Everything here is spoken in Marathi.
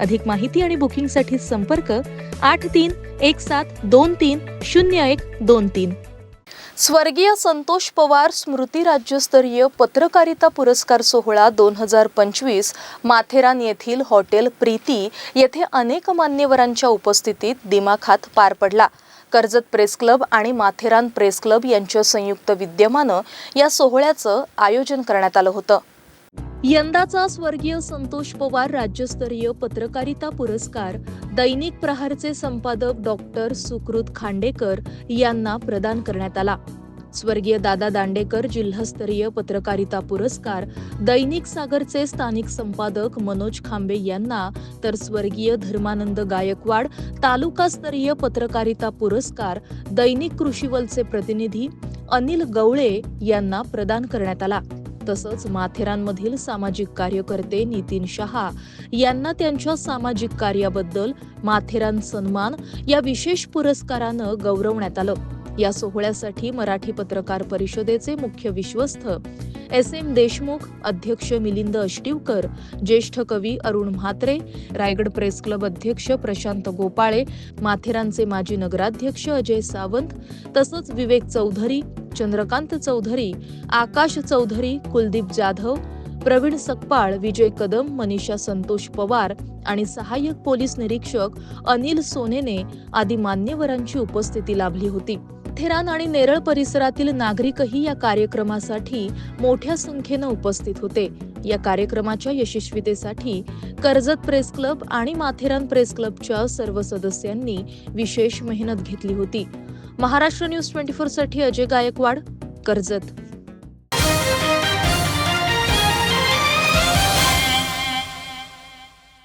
अधिक माहिती आणि बुकिंगसाठी संपर्क आठ तीन एक सात दोन तीन शून्य एक दोन तीन. स्वर्गीय संतोष पवार स्मृती राज्यस्तरीय पत्रकारिता पुरस्कार सोहळा दोन हजार पंचवीस माथेरान येथील हॉटेल प्रीती येथे अनेक मान्यवरांच्या उपस्थितीत दिमाखात पार पडला. कर्जत प्रेस क्लब आणि माथेरान प्रेस क्लब यांच्या संयुक्त विद्यमानं या सोहळ्याचं आयोजन करण्यात आलं होतं. यंदाचा स्वर्गीय संतोष पवार राज्यस्तरीय पत्रकारिता पुरस्कार दैनिक प्रहारचे संपादक डॉक्टर सुकृत खांडेकर यांना प्रदान करण्यात आला. स्वर्गीय दादा दांडेकर जिल्हास्तरीय पत्रकारिता पुरस्कार दैनिक सागरचे स्थानिक संपादक मनोज खांबे यांना तर स्वर्गीय धर्मानंद गायकवाड तालुकास्तरीय पत्रकारिता पुरस्कार दैनिक कृषीवलचे प्रतिनिधी अनिल गवळे यांना प्रदान करण्यात आला. तसंच माथेरानमधील सामाजिक कार्यकर्ते नितीन शहा यांना त्यांच्या सामाजिक कार्याबद्दल माथेरान सन्मान या विशेष पुरस्कारानं गौरवण्यात आलं. या सोहळ्यासाठी मराठी पत्रकार परिषदेचे मुख्य विश्वस्त एस एम देशमुख अध्यक्ष मिलिंद अष्टीवकर ज्येष्ठ कवी अरुण म्हात्रे रायगड प्रेस क्लब अध्यक्ष प्रशांत गोपाळे माथेरानचे माजी नगराध्यक्ष अजय सावंत तसंच विवेक चौधरी चंद्रकांत चौधरी आकाश चौधरी कुलदीप जाधव प्रवीण सकपाळ विजय कदम मनीषा संतोष पवार आणि सहाय्यक पोलीस निरीक्षक अनिल सोनेने आदी मान्यवरांची उपस्थिती लाभली होती. माथेरान आणि नेरळ परिसरातील नागरिकही या कार्यक्रमासाठी मोठ्या संख्येनं उपस्थित होते. या कार्यक्रमाच्या यशस्वीतेसाठी कर्जत प्रेस क्लब आणि माथेरान प्रेस क्लबच्या सर्व सदस्यांनी विशेष मेहनत घेतली होती. महाराष्ट्र न्यूज ट्वेंटी फोरसाठी अजय गायकवाड कर्जत.